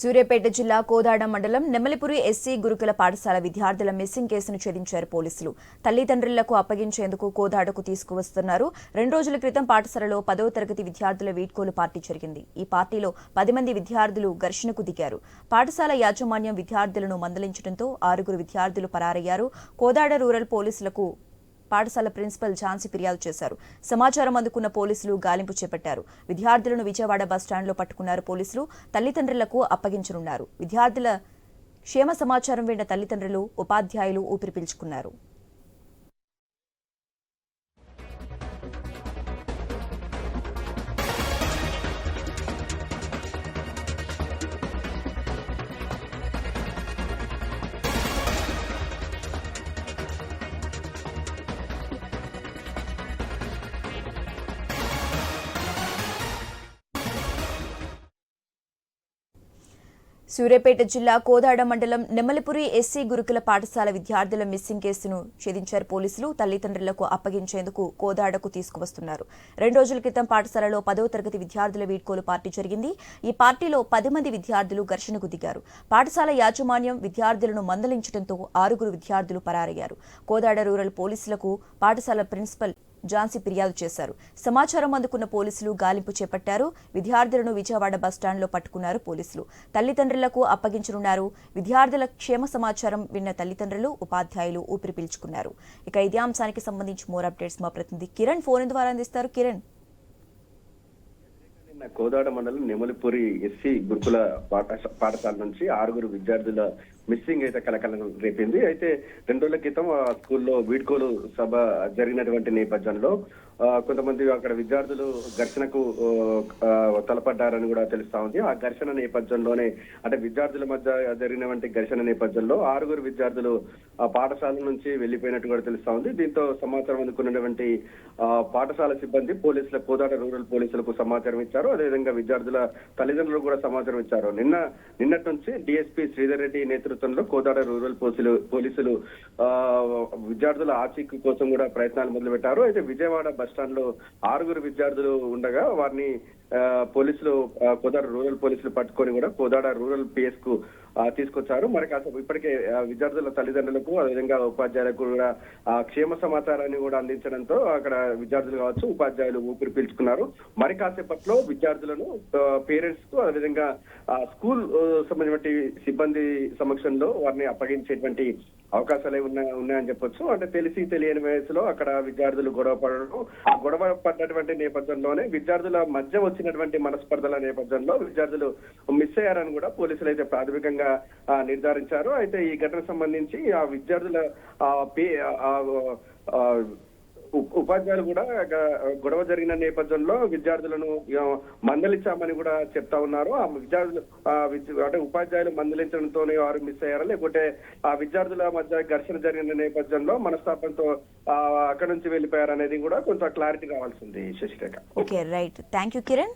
సూర్యాపేట జిల్లా కోదాడ మండలం నెమ్మలిపురి ఎస్సీ గురుకుల పాఠశాల విద్యార్థుల మిస్సింగ్ కేసును ఛేదించారు పోలీసులు. తల్లిదండ్రులకు అప్పగించేందుకు కోదాడకు తీసుకువస్తున్నారు. రెండు రోజుల క్రితం పాఠశాలలో పదవ తరగతి విద్యార్థుల వీడ్కోలు పార్టీ జరిగింది. ఈ పార్టీలో పది మంది విద్యార్థులు ఘర్షణకు దిగారు. పాఠశాల యాజమాన్యం విద్యార్థులను మందలించడంతో ఆరుగురు విద్యార్థులు పరారయ్యారు. కోదాడ రూరల్ పోలీసులకు పాఠశాల ప్రిన్సిపల్ ఝాన్సీ ఫిర్యాదు చేశారు. సమాచారం అందుకున్న పోలీసులు గాలింపు చేపట్టారు. విద్యార్థులను విజయవాడ బస్టాండ్లో పట్టుకున్నారు పోలీసులు. తల్లిదండ్రులకు అప్పగించనున్నారు. విద్యార్థుల క్షేమ సమాచారం విన్న తల్లిదండ్రులు ఉపాధ్యాయులు ఊపిరి పీల్చుకున్నారు. సూర్యాపేట జిల్లా కోదాడ మండలం నెమ్మలిపురి ఎస్సీ గురుకుల పాఠశాల విద్యార్థుల మిస్సింగ్ కేసును ఛేదించారు పోలీసులు. తల్లిదండ్రులకు అప్పగించేందుకు కోదాడకు తీసుకువస్తున్నారు. రెండు రోజుల క్రితం పాఠశాలలో పదవ తరగతి విద్యార్థుల వీడ్కోలు పార్టీ జరిగింది. ఈ పార్టీలో పది మంది విద్యార్థులు ఘర్షణకు దిగారు. పాఠశాల యాజమాన్యం విద్యార్థులను మందలించడంతో ఆరుగురు విద్యార్థులు పరారయ్యారు. కోదాడ రూరల్ పోలీసులకు పాఠశాల ప్రిన్సిపల్ ఝాన్సీ ఫిర్యాదు చేశారు. సమాచారం అందుకున్న పోలీసులు గాలింపు చేపట్టారు. విద్యార్థులను విజయవాడ బస్టాండ్లో పట్టుకున్నారు పోలీసులు. తల్లిదండ్రులకు అప్పగించనున్నారు. విద్యార్థుల క్షేమ సమాచారం విన్న తల్లిదండ్రులు ఉపాధ్యాయులు ఊపిరి పీల్చుకున్నారు. ఇక ఇదే అంశానికి సంబంధించి మోర్ అప్డేట్స్ మా ప్రతినిధి కిరణ్ ఫోన్ ద్వారా అందిస్తారు. కిరణ్. కోదాడ మండలం నెమలిపూరి ఎస్సీ గురుకుల పాఠశాల నుంచి ఆరుగురు విద్యార్థుల మిస్సింగ్ అయితే కలకలం రేపింది. అయితే రెండు రోజుల క్రితం ఆ స్కూల్లో వీడ్కోలు సభ జరిగినటువంటి నేపథ్యంలో కొంతమంది అక్కడ విద్యార్థులు ఘర్షణకు తలపడ్డారని కూడా తెలుస్తా ఉంది. ఆ ఘర్షణ నేపథ్యంలోనే అంటే విద్యార్థుల మధ్య జరిగినటువంటి ఘర్షణ నేపథ్యంలో ఆరుగురు విద్యార్థులు ఆ పాఠశాల నుంచి వెళ్ళిపోయినట్టు కూడా తెలుస్తా ఉంది. దీంతో సమాచారం అందుకున్నటువంటి పాఠశాల సిబ్బంది పోలీసుల కోదాడ రూరల్ పోలీసులకు సమాచారం ఇచ్చారు. అదేవిధంగా విద్యార్థుల తల్లిదండ్రులు కూడా సమాచారం ఇచ్చారు. నిన్న నిన్నటి నుంచి డిఎస్పీ శ్రీధర్ రెడ్డి నేతృత్వంలో కోదాడ రూరల్ పోలీసులు పోలీసులు ఆ, విద్యార్థుల ఆచీకు కోసం కూడా ప్రయత్నాలు మొదలుపెట్టారు. అయితే విజయవాడ బస్ స్టాండ్లో ఆరుగురు విద్యార్థులు ఉండగా వారిని ఆ, పోలీసులు కోదాడ రూరల్ పోలీసులు పట్టుకొని కూడా కోదాడ రూరల్ పిఎస్కు తీసుకొచ్చారు. మరి కాసేపు ఇప్పటికే విద్యార్థుల తల్లిదండ్రులకు అదేవిధంగా ఉపాధ్యాయులకు కూడా ఆ, క్షేమ సమాచారాన్ని కూడా అందించడంతో అక్కడ విద్యార్థులు కావచ్చు ఉపాధ్యాయులు ఊపిరి పీల్చుకున్నారు. మరి కాసేపట్లో విద్యార్థులను పేరెంట్స్కు అదేవిధంగా ఆ, స్కూల్ సంబంధించిన సిబ్బంది సమక్షంలో వారిని అప్పగించేటువంటి అవకాశాలు ఉన్నాయి ఉన్నాయని చెప్పొచ్చు. అంటే తెలిసి తెలియని వయసులో అక్కడ విద్యార్థులు గొడవ పడడం గొడవ పడినటువంటి నేపథ్యంలోనే విద్యార్థుల మధ్య వచ్చినటువంటి మనస్పర్ధల నేపథ్యంలో విద్యార్థులు మిస్ అయ్యారని కూడా పోలీసులు అయితే ప్రాథమికంగా నిర్ధారించారు. అయితే ఈ ఘటన సంబంధించి ఆ విద్యార్థుల ఆ, పే- ఉపాధ్యాయులు కూడా గొడవ జరిగిన నేపథ్యంలో విద్యార్థులను మందలించామని కూడా చెప్తా ఉన్నారు. ఆ విద్యార్థులు అంటే ఉపాధ్యాయులు మందలించడంతోనే వారు మిస్ అయ్యారా? లేకుంటే ఆ విద్యార్థుల మధ్య ఘర్షణ జరిగిన నేపథ్యంలో మనస్తాపంతో అక్కడ నుంచి వెళ్ళిపోయారు అనేది కూడా కొంచెం క్లారిటీ కావాల్సింది Shashirekha. Okay right. Thank you Kiran.